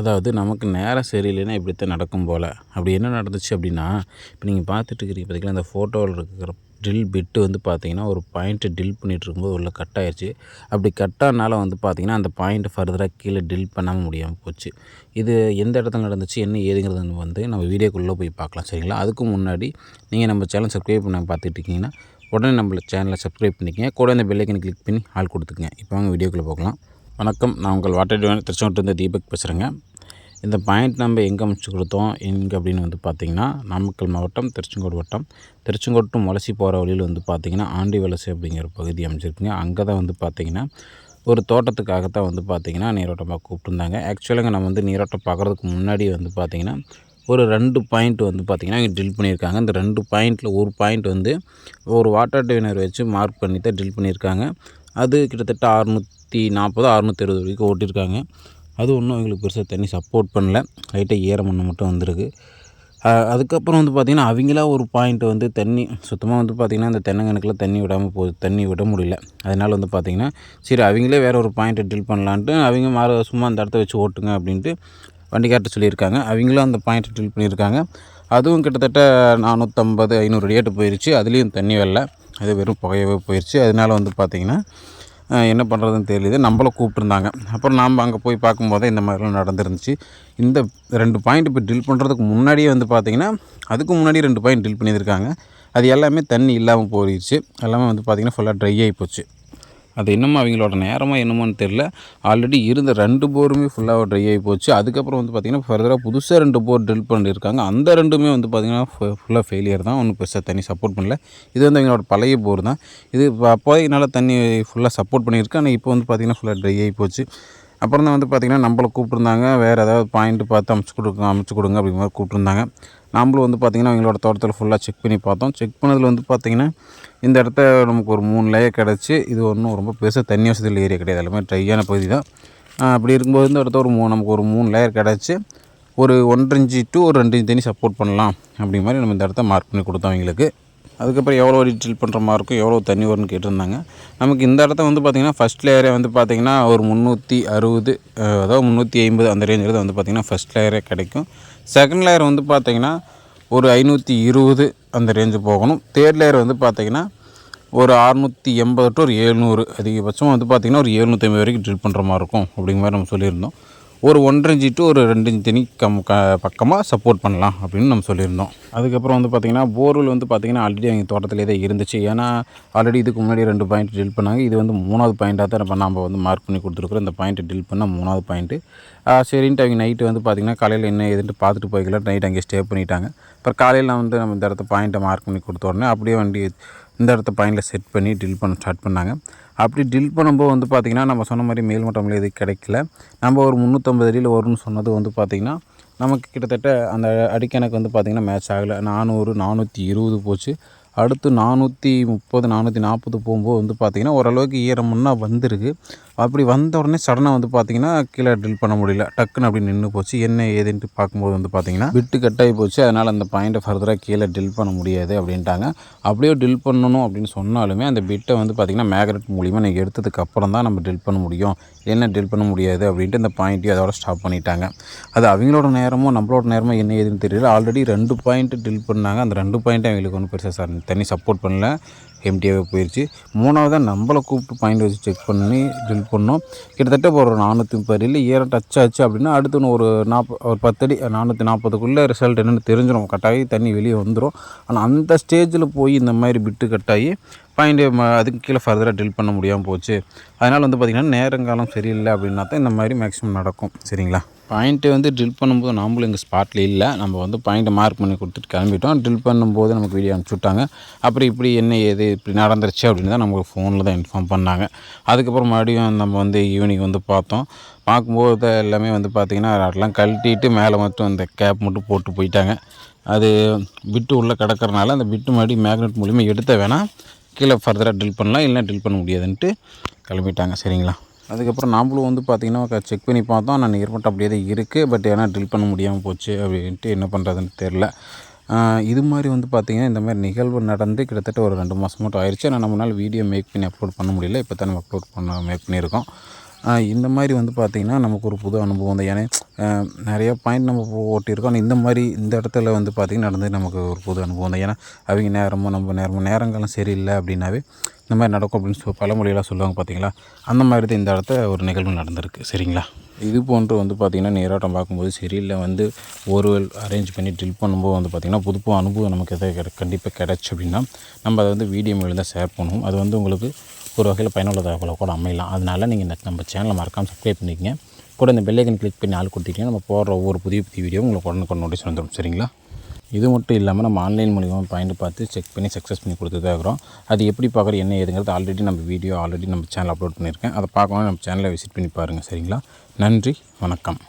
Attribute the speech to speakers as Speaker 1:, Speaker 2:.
Speaker 1: அதாவது நமக்கு நேரம் சரியில்லைன்னா இப்படித்தான் நடக்கும் போல். அப்படி என்ன நடந்துச்சு அப்படின்னா இப்போ நீங்கள் பார்த்துட்டு இருக்கிறீங்க பார்த்தீங்களா அந்த ஃபோட்டோவில் இருக்கிற ட்ரில் பிட்டு வந்து பார்த்தீங்கன்னா ஒரு பாயிண்ட்டை ட்ரில் பண்ணிகிட்டு இருக்கும்போது உள்ள கட் ஆயிடுச்சு அப்படி கட் ஆனால வந்து பார்த்தீங்கன்னா அந்த பாயிண்ட்டை ஃபர்தராக கீழே ட்ரில் பண்ணாமல் முடியாமல் போச்சு. இது எந்த இடத்துல நடந்துச்சு என்ன ஏதுங்கிறது வந்து நம்ம வீடியோக்குள்ளே போய் பார்க்கலாம் சரிங்களா? அதுக்கு முன்னாடி நீங்கள் நம்ம சேனல் சப்ஸ்கிரைப் பண்ண பார்த்துட்டு இருக்கீங்கன்னா உடனே நம்ம சேனலை சப்ஸ்கிரைப் பண்ணிக்கங்க. கூட இந்த பெல்லைக்கனை கிளிக் பண்ணி ஆள் கொடுத்துக்கங்க. இப்போ வாங்க வீடியோக்குள்ளே போகலாம். வணக்கம். நான் உங்கள் வாட்டர் டிவைன் தீபக் பேசுகிறேங்க இந்த பாயிண்ட் நம்ம எங்கே அமைச்சு கொடுத்தோம் எங்கே அப்படின்னு வந்து பார்த்திங்கன்னா நாமக்கல் மாவட்டம் திருச்செங்கோடு வட்டம். திருச்செங்கோடு to போகிற வழியில் வந்து பார்த்திங்கன்னா ஆண்டி வலசை அப்படிங்கிற பகுதி அமைச்சிருக்குங்க. அங்கே தான் வந்து பார்த்திங்கன்னா ஒரு தோட்டத்துக்காகத்தான் வந்து பார்த்திங்கன்னா நீரோட்டமாக கூப்பிட்டுருந்தாங்க. ஆக்சுவலாக நம்ம வந்து நீரோட்டம் பார்க்குறதுக்கு முன்னாடி வந்து பார்த்திங்கன்னா ஒரு ரெண்டு பாயிண்ட் வந்து பார்த்திங்கன்னா இங்கே ட்ரில் பண்ணியிருக்காங்க. இந்த ரெண்டு பாயிண்ட்டில் ஒரு பாயிண்ட் வந்து ஒரு வாட்டர் டிவினர் வச்சு மார்க் பண்ணி தான் ட்ரில் பண்ணியிருக்காங்க. அது கிட்டத்தட்ட அறுநூற்றி நாற்பது அறுநூற்றி இருபது வரைக்கும் ஓட்டியிருக்காங்க. அது ஒன்றும் எங்களுக்கு பெருசாக தண்ணி சப்போர்ட் பண்ணல. லைட்டாக ஈரம் மண்ணு மட்டும் வந்திருக்கு. அதுக்கப்புறம் வந்து பார்த்திங்கன்னா அவங்களா ஒரு பாயிண்ட் வந்து தண்ணி சுத்தமாக வந்து பார்த்திங்கன்னா அந்த தென்னங்கணக்கில் தண்ணி விடாமல் போகுது தண்ணி விட முடியல. அதனால் வந்து பார்த்திங்கன்னா சரி அவங்களே வேறு ஒரு பாயிண்ட்டை ட்ரில் பண்ணலான்ட்டு அவங்க மாற சும்மா அந்த இடத்த வச்சு ஓட்டுங்க அப்படின்ட்டு வண்டிக்கார்ட்ட சொல்லியிருக்காங்க. அவங்களும் அந்த பாயிண்ட்டை ட்ரில் பண்ணியிருக்காங்க. அதுவும் கிட்டத்தட்ட நானூற்றம்பது ஐநூறு ரேட்டு போயிடுச்சு அதுலேயும் தண்ணி வரல. அது வெறும் புகையவே போயிடுச்சு அதனால வந்து பார்த்திங்கன்னா என்ன பண்ணுறதுன்னு தெரியல. நம்மளை கூப்பிட்டுருந்தாங்க. அப்புறம் நாம் அங்கே போய் பார்க்கும்போதே இந்த மாதிரிலாம் நடந்துருந்துச்சு. இந்த ரெண்டு பாயிண்ட் இப்போ ட்ரில் பண்ணுறதுக்கு முன்னாடியே வந்து பார்த்திங்கன்னா அதுக்கு முன்னாடி ரெண்டு பாயிண்ட் ட்ரில் பண்ணியிருக்காங்க அது எல்லாமே தண்ணி இல்லாமல் போயிடுச்சு எல்லாமே வந்து பார்த்திங்கன்னா ஃபுல்லாக ட்ரை ஆகி போச்சு. அது என்னமோ அவங்களோட நேரமோ என்னமோன்னு தெரில ஆல்ரெடி இருந்த ரெண்டு போருமே ஃபுல்லாக ட்ரை ஆகி போச்சு. அதுக்கப்புறம் வந்து பார்த்திங்கன்னா ஃபர்தராக புதுசாக ரெண்டு போர் ட்ரில் பண்ணியிருக்காங்க அந்த ரெண்டுமே வந்து பார்த்திங்கன்னா ஃபுல்லாக ஃபெயிலியர் தான். ஒன்றும் பெருசாக தண்ணி சப்போர்ட் பண்ணல. இது வந்து அவங்களோட பழைய போர் தான். இது அப்போதைக்கு நல்லா தண்ணி ஃபுல்லாக சப்போர்ட் பண்ணியிருக்கு. ஆனால் இப்போ வந்து பார்த்திங்கன்னா ஃபுல்லாக ட்ரை ஆகி போச்சு. அப்புறம் தான் வந்து பார்த்திங்கன்னா நம்மளை கூப்பிட்ருந்தாங்க வேறு ஏதாவது பாயிண்ட் பார்த்து அமைச்சு கொடுங்க அமைச்சு கொடுங்க அப்படிங்கிற மாதிரி கூப்பிட்ருந்தாங்க நம்மளும் வந்து பார்த்திங்கன்னா அவங்களோட தோட்டத்தில் ஃபுல்லாக செக் பண்ணி பார்த்தோம். செக் பண்ணதில் வந்து பார்த்திங்கன்னா இந்த இடத்த நமக்கு ஒரு மூணு லேயர் கிடச்சி. இது ஒன்றும் ரொம்ப பெருசாக தண்ணி வசதியில் ஏரியா கிடையாது. எல்லாமே ட்ரையான பகுதி தான். அப்படி இருக்கும்போது இந்த இடத்த ஒரு மூ நமக்கு ஒரு மூணு லேயர் கிடச்சி. ஒரு ஒன்றரை இன்ச்சு டு ஒரு ரெண்டு இன்ச்சு தண்ணி சப்போர்ட் பண்ணலாம் அப்படி மாதிரி நம்ம இந்த இடத்த மார்க் பண்ணி கொடுத்தோம் அவங்களுக்கு அதுக்கப்புறம் எவ்வளோ அடி ட்ரில் பண்ணுற மாதிரி இருக்கும் எவ்வளோ தண்ணி வரும்னு கேட்டிருந்தாங்க. நமக்கு இந்த இடத்த வந்து பார்த்திங்கன்னா ஃபஸ்ட் லேயரே வந்து பார்த்திங்கன்னா ஒரு முந்நூற்றி அறுபது அதாவது முந்நூற்றி ஐம்பது அந்த ரேஞ்சில் தான் வந்து பார்த்திங்கன்னா ஃபஸ்ட் லேயரே கிடைக்கும். செகண்ட் லேயர் வந்து பார்த்திங்கன்னா ஒரு ஐநூற்றி இருபது அந்த ரேஞ்சு போகணும். தேர்ட் லேயர் வந்து பார்த்திங்கன்னா ஒரு அறுநூற்றி எண்பது டு ஒரு எழுநூறு அதிகபட்சம் வந்து பார்த்திங்கன்னா ஒரு எழுநூற்றி ஐம்பது வரைக்கும் ட்ரில் பண்ணுற மாதிரி இருக்கும் அப்படிங்கிற மாதிரி நம்ம சொல்லியிருந்தோம். ஒரு ஒன்றரை இன்ச்சு டு ஒரு ரெண்டு இன்ச்சு தண்ணி கம் க பக்கமாக சப்போர்ட் பண்ணலாம் அப்படின்னு நம்ம சொல்லியிருந்தோம். அதுக்கப்புறம் வந்து பார்த்திங்கன்னா போர்வெல் வந்து பார்த்திங்கன்னா ஆல்ரெடி அவங்க தோட்டத்திலே தான் இருந்துச்சு. ஏன்னா ஆல்ரெடி இதுக்கு முன்னாடி ரெண்டு பாயிண்ட் டில் பண்ணாங்க. இது வந்து மூணாவது பாயிண்ட்டாக தான் நம்ம நம்ம வந்து மார்க் பண்ணி கொடுத்துருக்குறோம். இந்த பாயிண்ட்டை டில் பண்ணால் மூணாவது பாயிண்ட்டு சரின்ட்டு அவங்க நைட்டு வந்து பார்த்திங்கன்னா காலையில் என்ன எதுன்ட்டு பார்த்துட்டு போய்க்கலாம் நைட் அங்கே ஸ்டே பண்ணிட்டாங்க. அப்புறம் காலையில் வந்து நம்ம இந்த இடத்த பாயிண்ட்டை மார்க் பண்ணி கொடுத்த உடனே அப்படியே வண்டி இந்த இடத்த பாயிண்டில் செட் பண்ணி ட்ரில் பண்ண ஸ்டார்ட் பண்ணாங்க. அப்படி ட்ரில் பண்ணும்போது வந்து பார்த்திங்கன்னா நம்ம சொன்ன மாதிரி மேல்மட்டமில் எதுவும் கிடைக்கல. நம்ம ஒரு முந்நூற்றம்பது அடியில் வரும்னு சொன்னது வந்து பார்த்திங்கன்னா நமக்கு கிட்டத்தட்ட அந்த அடிக்கணக்கு வந்து பார்த்திங்கன்னா மேட்ச் ஆகலை. நானூறு நானூற்றி இருபது போச்சு. அடுத்து நானூற்றி முப்பது நானூற்றி நாற்பது போகும்போது வந்து பார்த்திங்கன்னா ஓரளவுக்கு ஈரமுன்னா வந்திருக்கு. அப்படி வந்த உடனே சடனாக வந்து பார்த்தீங்கன்னா கீழே ட்ரில் பண்ண முடியல. டக்குன்னு அப்படி நின்று போச்சு. என்ன ஏதுன்ட்டு பார்க்கும்போது வந்து பார்த்திங்கன்னா விட்டு கட்டாகி போச்சு. அதனால் அந்த பாயிண்ட்டை ஃபர்தராக கீழே ட்ரில் பண்ண முடியாது அப்படின்ட்டாங்க. அப்படியே ட்ரில் பண்ணணும் அப்படின்னு சொன்னாலுமே அந்த பிட்டை வந்து பார்த்திங்கன்னா மேக்னெட் மூலிமா நீங்கள் எடுத்ததுக்கு அப்புறம் தான் நம்ம ட்ரில் பண்ண முடியும். என்ன ட்ரில் பண்ண முடியாது அப்படின்ட்டு இந்த பாயிண்ட்டையும் அதோட ஸ்டாப் பண்ணிட்டாங்க. அது அவங்களோட நேரமோ நம்மளோட நேரமோ என்ன ஏதுன்னு தெரியல. ஆல்ரெடி ரெண்டு பாயிண்ட் ட்ரில் பண்ணாங்க. அந்த ரெண்டு பாயிண்ட்டும் அவங்களுக்கு ஒன்றும் பெருசாக சார் தண்ணி சப்போர்ட் பண்ணல. எம்டியாகவே போயிடுச்சு மூணாவதாக நம்மளை கூப்பிட்டு பாயிண்ட் வச்சு செக் பண்ணி ட்ரில் பண்ணோம். கிட்டத்தட்ட ஒரு நானூற்றி முப்பது இல்லை ஈரம் டச் ஆச்சு அப்படின்னா அடுத்து ஒரு நாற்பது ஒரு பத்தடி நானூற்றி நாற்பதுக்குள்ளே ரிசல்ட் என்னென்னு தெரிஞ்சிடும். கட்டாகி தண்ணி வெளியே வந்துடும் ஆனால் அந்த ஸ்டேஜில் போய் இந்த மாதிரி பிட்டு கட்டாகி பாயிண்ட் அதுக்கு கீழே ஃபர்தராக ட்ரில் பண்ண முடியாமல் போச்சு. அதனால் வந்து பார்த்திங்கன்னா நேரங்காலம் சரியில்லை அப்படின்னா தான் இந்த மாதிரி மேக்ஸிமம் நடக்கும். சரிங்களா? பாயிண்ட்டு வந்து ட்ரில் பண்ணும்போது நம்மளும் எங்கள் ஸ்பாட்டில் இல்லை. நம்ம வந்து பாயிண்ட்டை மார்க் பண்ணி கொடுத்துட்டு கிளம்பிட்டோம். ட்ரில் பண்ணும்போது நமக்கு வீடியோ அனுப்பிச்சுட்டாங்க அப்புறம் இப்படி என்ன ஏது இப்படி நடந்துருச்சு அப்படின்னு தான் நமக்கு ஃபோனில் தான் இன்ஃபார்ம் பண்ணாங்க. அதுக்கப்புறம் மறுபடியும் நம்ம வந்து ஈவினிங் வந்து பார்த்தோம். பார்க்கும்போது எல்லாமே வந்து பார்த்திங்கன்னா அதெல்லாம் கழட்டிட்டு மேலே மட்டும் அந்த கேப் மட்டும் போட்டு போயிட்டாங்க. அது பிட்டு உள்ளே கிடக்கிறனால அந்த பிட்டு மறுபடியும் மேக்னெட் மூலிமா எடுத்த வேணால் கீழே ஃபர்தராக ட்ரில் பண்ணலாம். இல்லை ட்ரில் பண்ண முடியாதுன்ட்டு கிளம்பிட்டாங்க. சரிங்களா? அதுக்கப்புறம் நாம்மளும் வந்து பார்த்திங்கன்னா செக் பண்ணி பார்த்தோம். ஆனால் நியர் மட்டும் அப்படியே தான் இருக்குது பட் ஏன்னா ட்ரில் பண்ண முடியாமல் போச்சு அப்படின்ட்டு என்ன பண்ணுறதுன்னு தெரில இது மாதிரி வந்து பார்த்திங்கன்னா இந்த மாதிரி நிகழ்வு நடந்து கிட்டத்தட்ட ஒரு ரெண்டு மாதம் மட்டும் ஆயிடுச்சு ஆனால் நம்மளால் வீடியோ மேக் பண்ணி அப்லோட் பண்ண முடியல. இப்போ தான் நம்ம அப்லோட் பண்ண மேக் பண்ணியிருக்கோம். இந்த மாதிரி வந்து பார்த்திங்கன்னா நமக்கு ஒரு புது அனுபவம் தான். ஏன்னா நிறையா நிறைய பாயிண்ட் நம்ம ஓட்டியிருக்கோம். ஆனால் இந்த மாதிரி இந்த இடத்துல வந்து பார்த்திங்கன்னா நடந்து நமக்கு ஒரு புது அனுபவம் தான். ஏன்னா அவங்க நேரமும் நம்ம நேரமும் நேரங்களும் சரியில்லை அப்படின்னாவே இந்த மாதிரி நடக்கும் அப்படின்னு சொல் பழமொழியெல்லாம் சொல்லுவாங்க பார்த்தீங்களா? அந்த மாதிரி தான் இந்த இடத்த ஒரு நிகழ்வு நடந்திருக்கு. சரிங்களா? இது போன்று வந்து பார்த்திங்கன்னா நேராட்டம் பார்க்கும்போது சரியில்லை. வந்து ஒரு அரேஞ்ச் பண்ணி ட்ரில் பண்ணும்போது வந்து பார்த்திங்கன்னா புதுப்பு அனுபவம் நமக்கு எதாவது கிடை கண்டிப்பாக கிடச்சி அப்படின்னா நம்ம அதை வந்து வீடியோ மேலே தான் ஷேர் பண்ணுவோம். அது வந்து உங்களுக்கு ஒரு வகையில் பயனுள்ள தகவலாக கூட அமையலாம். அதனால் நீங்கள் இந்த நம்ம சேனலை மறக்காமல் சப்ஸ்கிரைப் பண்ணிக்கங்க. கூட இந்த பெல்லைக்கன் கிளிக் பண்ணி ஆள் கொடுத்துட்டீங்கன்னா நம்ம போடுற ஒவ்வொரு புதிய புதிய வீடியோ உங்களுக்கு உடனுக்குடன் நோட்டீஸ் வந்துடும் சரிங்களா? இது மட்டும் இல்லாமல் நம்ம ஆன்லைன் மூலிமா பாயிண்ட் பார்த்து செக் பண்ணி சக்ஸஸ் பண்ணி கொடுத்துதான் இருக்கிறோம். அது எப்படி பார்க்குறது என்ன ஏதுங்கிறது ஆல்ரெடி நம்ம வீடியோ ஆல்ரெடி நம்ம சேனல் அப்லோட் பண்ணியிருக்கேன். அதை பார்க்கணும் நம்ம சேனலை விசிட் பண்ணி பாருங்கள் சரிங்களா? நன்றி வணக்கம்.